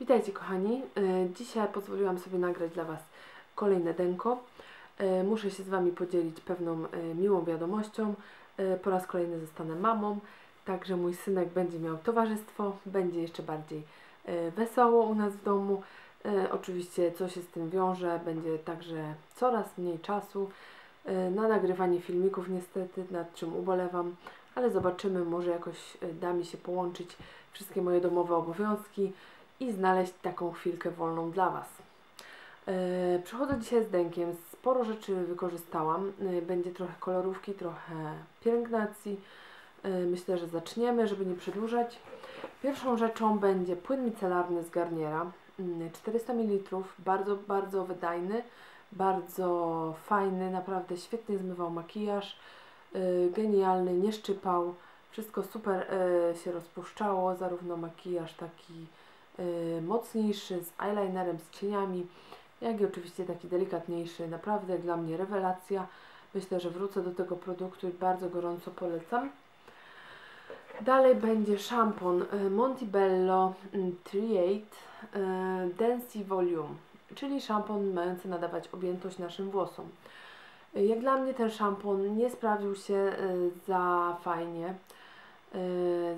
Witajcie kochani. E, Dzisiaj pozwoliłam sobie nagrać dla Was kolejne denko. E, Muszę się z Wami podzielić pewną e, miłą wiadomością. Po raz kolejny zostanę mamą, także mój synek będzie miał towarzystwo, będzie jeszcze bardziej wesoło u nas w domu. Oczywiście co się z tym wiąże, będzie także coraz mniej czasu na nagrywanie filmików niestety, nad czym ubolewam, ale zobaczymy, może jakoś da mi się połączyć wszystkie moje domowe obowiązki i znaleźć taką chwilkę wolną dla Was. E, Przychodzę dzisiaj z denkiem, sporo rzeczy wykorzystałam. E, Będzie trochę kolorówki, trochę pielęgnacji. E, Myślę, że zaczniemy, żeby nie przedłużać. Pierwszą rzeczą będzie płyn micelarny z Garniera, mm, 400 ml, bardzo, bardzo wydajny, bardzo fajny, naprawdę świetnie zmywał makijaż, genialny, nie szczypał, wszystko super się rozpuszczało, zarówno makijaż taki mocniejszy, z eyelinerem, z cieniami, jak i oczywiście taki delikatniejszy. Naprawdę dla mnie rewelacja. Myślę, że wrócę do tego produktu i bardzo gorąco polecam. Dalej będzie szampon y, Montebello mm, Triate y, Density Volume, czyli szampon mający nadawać objętość naszym włosom. Y, Jak dla mnie ten szampon nie sprawił się y, za fajnie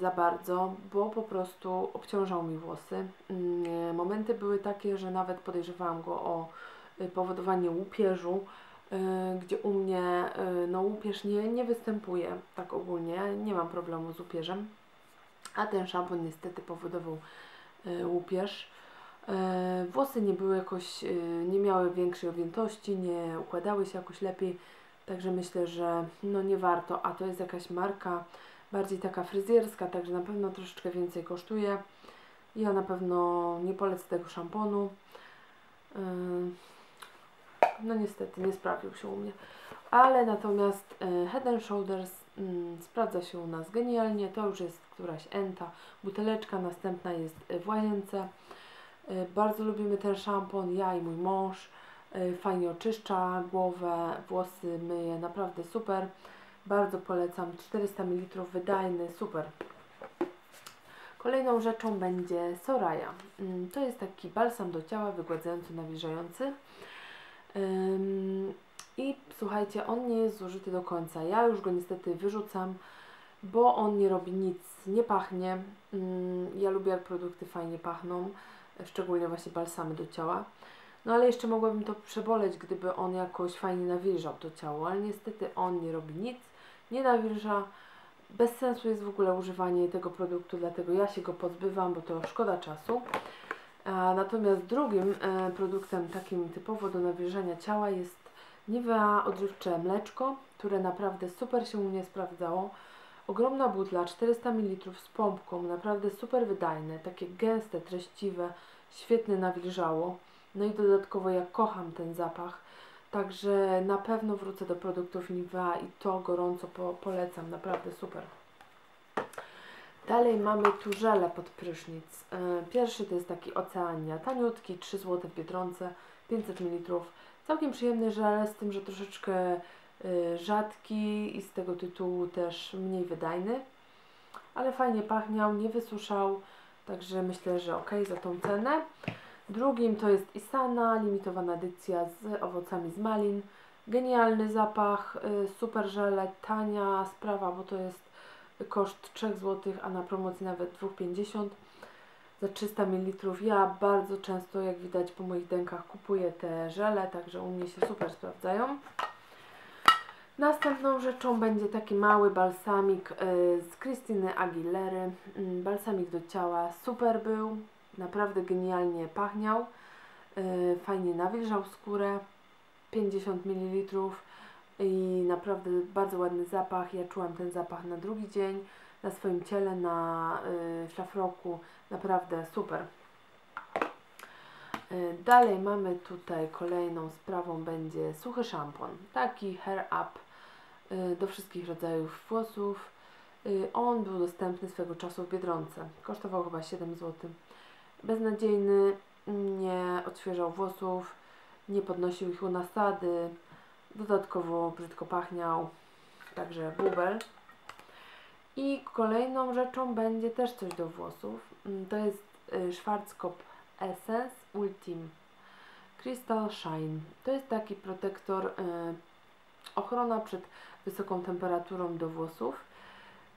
za bardzo, bo po prostu obciążał mi włosy. Yy, momenty były takie, że nawet podejrzewałam go o y, powodowanie łupieżu, yy, gdzie u mnie no, łupież nie, nie występuje tak ogólnie, nie mam problemu z łupieżem, a ten szampon niestety powodował łupież. Włosy nie były jakoś, nie miały większej objętości, nie układały się jakoś lepiej, także myślę, że no nie warto, a to jest jakaś marka, bardziej taka fryzjerska, także na pewno troszeczkę więcej kosztuje. Ja na pewno nie polecę tego szamponu. Yy, No niestety nie sprawdził się u mnie. Ale natomiast yy, Head and Shoulders mm, sprawdza się u nas genialnie. To już jest któraś enta, buteleczka, następna jest y, w łazience. Yy, Bardzo lubimy ten szampon, ja i mój mąż. Yy, Fajnie oczyszcza głowę, włosy myje, naprawdę super. Bardzo polecam. 400 ml, wydajny, super. Kolejną rzeczą będzie Soraya. Mm, To jest taki balsam do ciała wygładzający, nawilżający. I słuchajcie, on nie jest zużyty do końca. Ja już go niestety wyrzucam, bo on nie robi nic, nie pachnie. Ym, Ja lubię jak produkty fajnie pachną, szczególnie właśnie balsamy do ciała. No ale jeszcze mogłabym to przeboleć, gdyby on jakoś fajnie nawilżał to ciało, ale niestety on nie robi nic, nie nawilża. Bez sensu jest w ogóle używanie tego produktu, dlatego ja się go pozbywam, bo to szkoda czasu. A natomiast drugim e, produktem takim typowo do nawilżania ciała jest Nivea odżywcze mleczko, które naprawdę super się u mnie sprawdzało. Ogromna butla, 400 ml z pompką, naprawdę super wydajne, takie gęste, treściwe, świetnie nawilżało. No i dodatkowo ja kocham ten zapach, także na pewno wrócę do produktów Nivea i to gorąco po polecam, naprawdę super. Dalej mamy tu żele pod prysznic. E, Pierwszy to jest taki Oceania, taniutki, 3 zł w Biedronce, 500 ml. Całkiem przyjemny żel, z tym, że troszeczkę e, rzadki i z tego tytułu też mniej wydajny. Ale fajnie pachniał, nie wysuszał, także myślę, że ok za tą cenę. Drugim to jest Isana, limitowana edycja z owocami z malin. Genialny zapach, y, super żele, tania sprawa, bo to jest koszt 3 zł, a na promocji nawet 2,50 za 300 ml. Ja bardzo często, jak widać po moich dękach, kupuję te żele, także u mnie się super sprawdzają. Następną rzeczą będzie taki mały balsamik y, z Krystyny Aguilery. Mm, Balsamik do ciała, super był, naprawdę genialnie pachniał, y, fajnie nawilżał skórę, 50 ml i naprawdę bardzo ładny zapach. Ja czułam ten zapach na drugi dzień na swoim ciele, na y, szlafroku, naprawdę super. Y, Dalej mamy tutaj kolejną sprawą będzie suchy szampon, taki hair up do wszystkich rodzajów włosów. On był dostępny swego czasu w Biedronce, kosztował chyba 7 zł. Beznadziejny, nie odświeżał włosów, nie podnosił ich u nasady, dodatkowo brzydko pachniał, także bubel. I kolejną rzeczą będzie też coś do włosów. Mm, To jest y, Schwarzkopf Essence Ultim Crystal Shine. To jest taki protektor, y, ochrona przed wysoką temperaturą do włosów.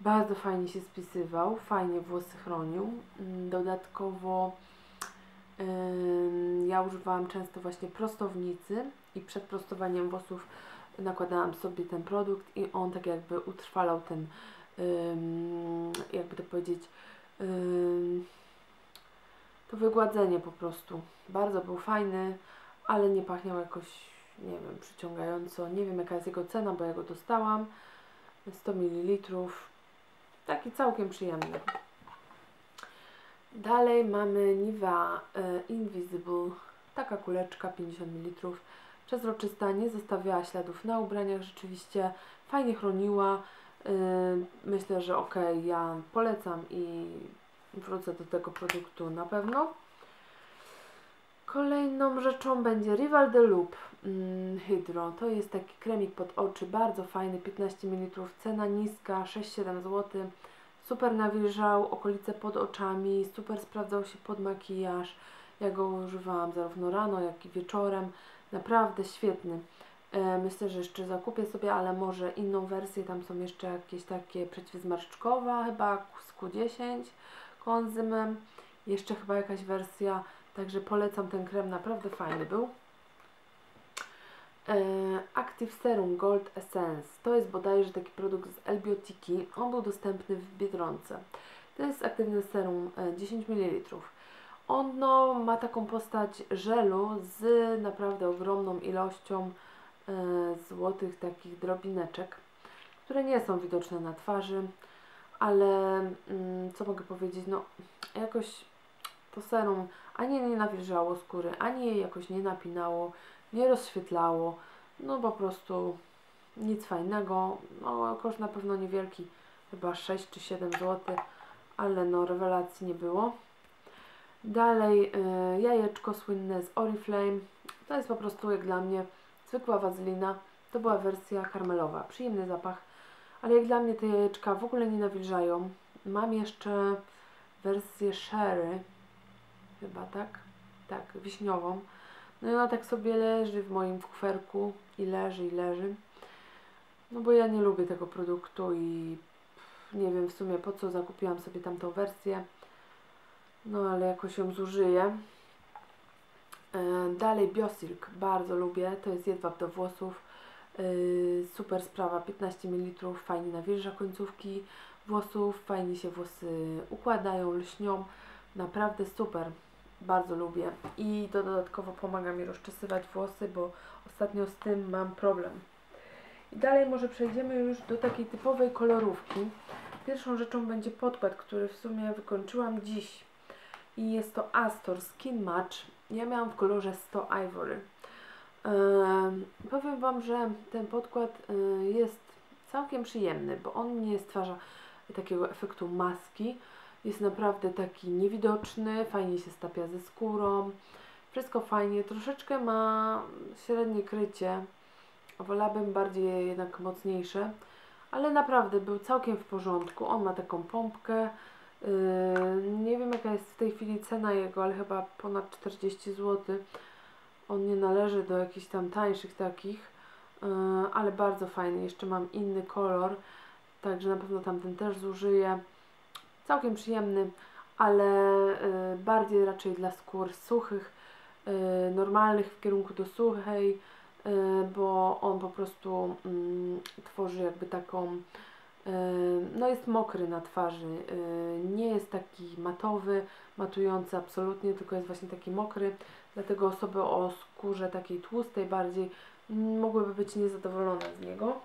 Bardzo fajnie się spisywał, fajnie włosy chronił. Mm, dodatkowo ja używałam często właśnie prostownicy i przed prostowaniem włosów nakładałam sobie ten produkt i on tak jakby utrwalał ten, jakby to powiedzieć, to wygładzenie po prostu. Bardzo był fajny, ale nie pachniał jakoś, nie wiem, przyciągająco. Nie wiem jaka jest jego cena, bo ja go dostałam. 100 ml. Taki całkiem przyjemny. Dalej mamy Nivea e, Invisible. Taka kuleczka 50 ml. Przezroczysta, nie zostawiała śladów na ubraniach. Rzeczywiście fajnie chroniła. E, myślę, że ok, ja polecam i wrócę do tego produktu na pewno. Kolejną rzeczą będzie Rival de Loop mm, Hydro. To jest taki kremik pod oczy, bardzo fajny, 15 ml, cena niska, 6-7 zł. Super nawilżał okolice pod oczami, super sprawdzał się pod makijaż. Ja go używałam zarówno rano, jak i wieczorem. Naprawdę świetny. E, myślę, że jeszcze zakupię sobie, ale może inną wersję. Tam są jeszcze jakieś takie przeciwzmarszczkowe, chyba z Q10 koenzymem. Jeszcze chyba jakaś wersja, także polecam ten krem, naprawdę fajny był. E, Active Serum Gold Essence. To jest bodajże taki produkt z Elbiotiki. On był dostępny w Biedronce. To jest aktywny serum 10 ml. Ono ma taką postać żelu z naprawdę ogromną ilością e, złotych takich drobineczek, które nie są widoczne na twarzy ale mm, co mogę powiedzieć, no jakoś to serum ani nie nawilżało skóry, ani jej jakoś nie napinało, nie rozświetlało, no po prostu nic fajnego, no koszt na pewno niewielki, chyba 6 czy 7 zł, ale no rewelacji nie było. Dalej y, jajeczko słynne z Oriflame, to jest po prostu jak dla mnie zwykła wazelina, to była wersja karmelowa, przyjemny zapach, ale jak dla mnie te jajeczka w ogóle nie nawilżają. Mam jeszcze wersję sherry, chyba tak? Tak, wiśniową. No i ona tak sobie leży w moim kuferku i leży i leży. No bo ja nie lubię tego produktu i nie wiem w sumie po co zakupiłam sobie tamtą wersję. No ale jakoś ją zużyję. E, dalej Biosilk, bardzo lubię. To jest jedwab do włosów. Yy, super sprawa, 15 ml, fajnie nawilża końcówki włosów, fajnie się włosy układają, lśnią, naprawdę super, bardzo lubię i to dodatkowo pomaga mi rozczesywać włosy, bo ostatnio z tym mam problem. I dalej może przejdziemy już do takiej typowej kolorówki. Pierwszą rzeczą będzie podkład, który w sumie wykończyłam dziś i jest to Astor Skin Match. Ja miałam w kolorze 100 Ivory. Yy, powiem Wam, że ten podkład yy, jest całkiem przyjemny, bo on nie stwarza takiego efektu maski. Jest naprawdę taki niewidoczny, fajnie się stapia ze skórą. Wszystko fajnie, troszeczkę ma średnie krycie. Wolałabym bardziej jednak mocniejsze, ale naprawdę był całkiem w porządku. On ma taką pompkę. Yy, nie wiem jaka jest w tej chwili cena jego, ale chyba ponad 40 zł on nie należy do jakichś tam tańszych takich, yy, ale bardzo fajny. Jeszcze mam inny kolor, także na pewno tamten też zużyję. Całkiem przyjemny, ale yy, bardziej raczej dla skór suchych, yy, normalnych w kierunku do suchej, bo on po prostu mm, tworzy jakby taką no jest mokry na twarzy, nie jest taki matowy, matujący absolutnie, tylko jest właśnie taki mokry, dlatego osoby o skórze takiej tłustej bardziej mogłyby być niezadowolone z niego.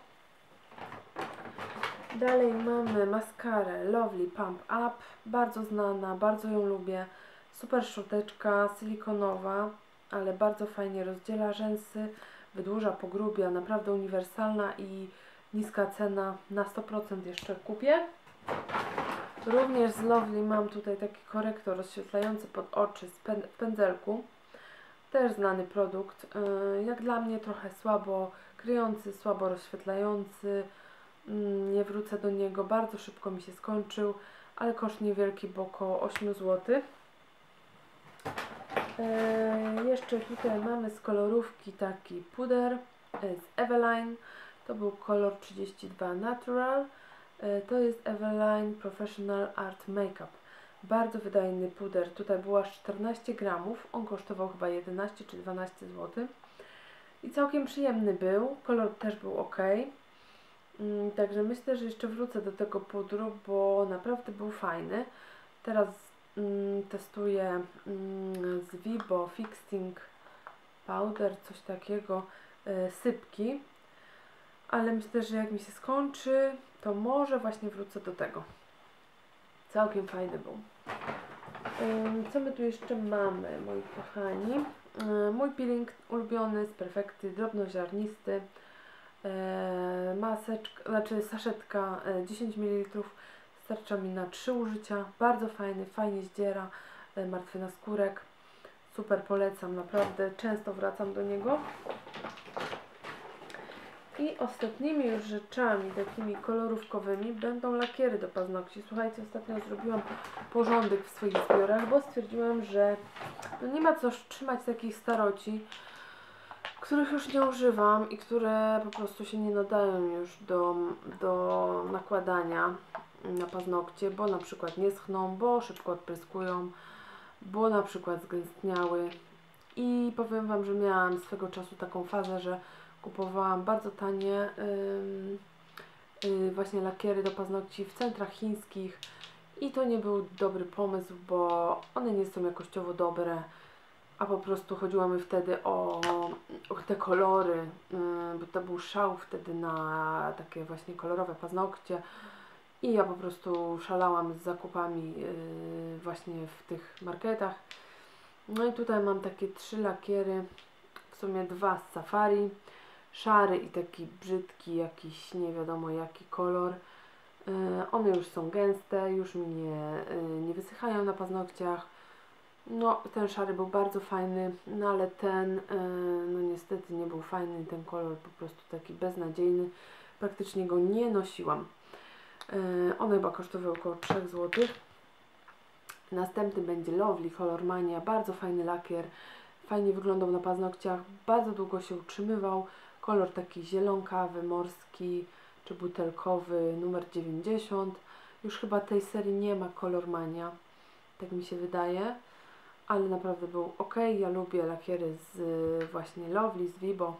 Dalej mamy maskarę Lovely Pump Up, bardzo znana, bardzo ją lubię, super szczoteczka silikonowa, ale bardzo fajnie rozdziela rzęsy, wydłuża pogrubia, naprawdę uniwersalna i niska cena, na 100% jeszcze kupię. Również z Lovely mam tutaj taki korektor rozświetlający pod oczy w pędzelku. Też znany produkt. Y, jak dla mnie trochę słabo kryjący, słabo rozświetlający. Mm, nie wrócę do niego. Bardzo szybko mi się skończył, ale koszt niewielki, bo około 8 zł. E, jeszcze tutaj mamy z kolorówki taki puder e, z Eveline. To był kolor 32 Natural. E, to jest Eveline Professional Art Makeup. Bardzo wydajny puder. Tutaj było aż 14 gramów. On kosztował chyba 11 czy 12 zł. I całkiem przyjemny był. Kolor też był ok. Mm, także myślę, że jeszcze wrócę do tego pudru, bo naprawdę był fajny. Teraz mm, testuję mm, z Vibo Fixing Powder, coś takiego, y, sypki. Ale myślę, że jak mi się skończy, to może właśnie wrócę do tego. Całkiem fajny był. Co my tu jeszcze mamy, moi kochani? Mój peeling ulubiony z Perfekty, drobnoziarnisty. Maseczka, znaczy saszetka 10 ml starcza mi na 3 użycia. Bardzo fajny, fajnie zdziera, martwy na skórek. Super polecam, naprawdę często wracam do niego. I ostatnimi już rzeczami takimi kolorówkowymi będą lakiery do paznokci. Słuchajcie, ostatnio zrobiłam porządek w swoich zbiorach, bo stwierdziłam, że no nie ma co trzymać takich staroci, których już nie używam i które po prostu się nie nadają już do, do nakładania na paznokcie, bo na przykład nie schną, bo szybko odpryskują, bo na przykład zgęstniały. I powiem Wam, że miałam swego czasu taką fazę, że kupowałam bardzo tanie yy, właśnie lakiery do paznokci w centrach chińskich i to nie był dobry pomysł, bo one nie są jakościowo dobre, a po prostu chodziło mi wtedy o, o te kolory, yy, bo to był szał wtedy na takie właśnie kolorowe paznokcie i ja po prostu szalałam z zakupami yy, właśnie w tych marketach. No i tutaj mam takie trzy lakiery, w sumie dwa z Safari, szary i taki brzydki, jakiś nie wiadomo jaki kolor. Yy, one już są gęste, już mi nie, yy, nie wysychają na paznokciach. No, ten szary był bardzo fajny, no ale ten, yy, no niestety nie był fajny, ten kolor po prostu taki beznadziejny. Praktycznie go nie nosiłam. Yy, one chyba kosztowały około 3 zł. Następny będzie Lovely Color Mania, bardzo fajny lakier, fajnie wyglądał na paznokciach, bardzo długo się utrzymywał. Kolor taki zielonkawy, morski czy butelkowy, numer 90. Już chyba tej serii nie ma Color Mania, tak mi się wydaje, ale naprawdę był ok. Ja lubię lakiery z właśnie Lovely, z Vibo.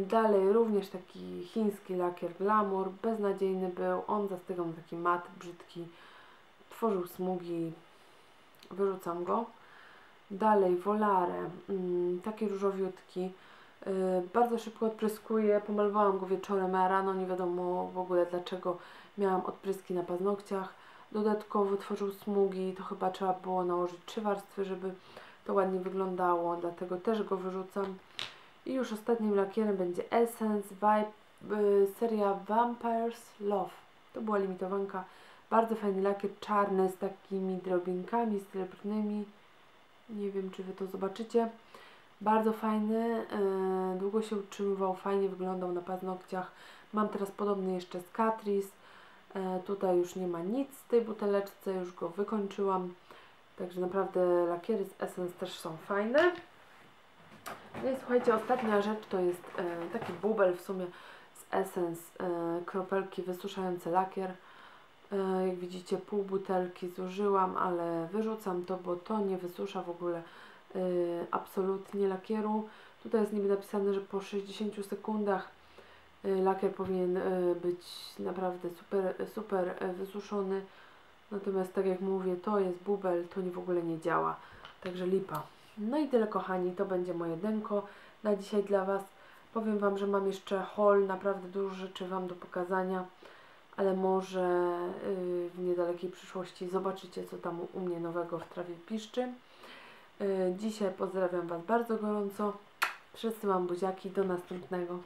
Dalej również taki chiński lakier Glamour, beznadziejny był, on zastygał taki mat brzydki, tworzył smugi, wyrzucam go. Dalej Volare, mm, taki różowiutki, Y, bardzo szybko odpryskuje, pomalowałam go wieczorem, a rano nie wiadomo w ogóle dlaczego miałam odpryski na paznokciach. Dodatkowo tworzył smugi, to chyba trzeba było nałożyć trzy warstwy, żeby to ładnie wyglądało, dlatego też go wyrzucam. I już ostatnim lakierem będzie Essence Vibe, y, seria Vampires Love. To była limitowanka, bardzo fajny lakier czarny z takimi drobinkami srebrnymi. Nie wiem, czy Wy to zobaczycie. Bardzo fajny, yy, długo się utrzymywał, fajnie wyglądał na paznokciach. Mam teraz podobny jeszcze z Catrice. Yy, tutaj już nie ma nic w tej buteleczce, już go wykończyłam. Także naprawdę lakiery z Essence też są fajne. No i słuchajcie, ostatnia rzecz to jest yy, taki bubel w sumie z Essence, yy, kropelki wysuszające lakier. Jak widzicie pół butelki zużyłam, ale wyrzucam to, bo to nie wysusza w ogóle absolutnie lakieru. Tutaj jest niby napisane, że po 60 sekundach lakier powinien y, być naprawdę super, super wysuszony. Natomiast tak jak mówię, to jest bubel, to nie w ogóle nie działa. Także lipa. No i tyle kochani, to będzie moje denko na dzisiaj dla Was. Powiem Wam, że mam jeszcze haul, naprawdę dużo rzeczy Wam do pokazania, ale może w niedalekiej przyszłości zobaczycie, co tam u mnie nowego w trawie piszczy. Y, dzisiaj pozdrawiam Was bardzo gorąco. Przesyłam buziaki. Do następnego.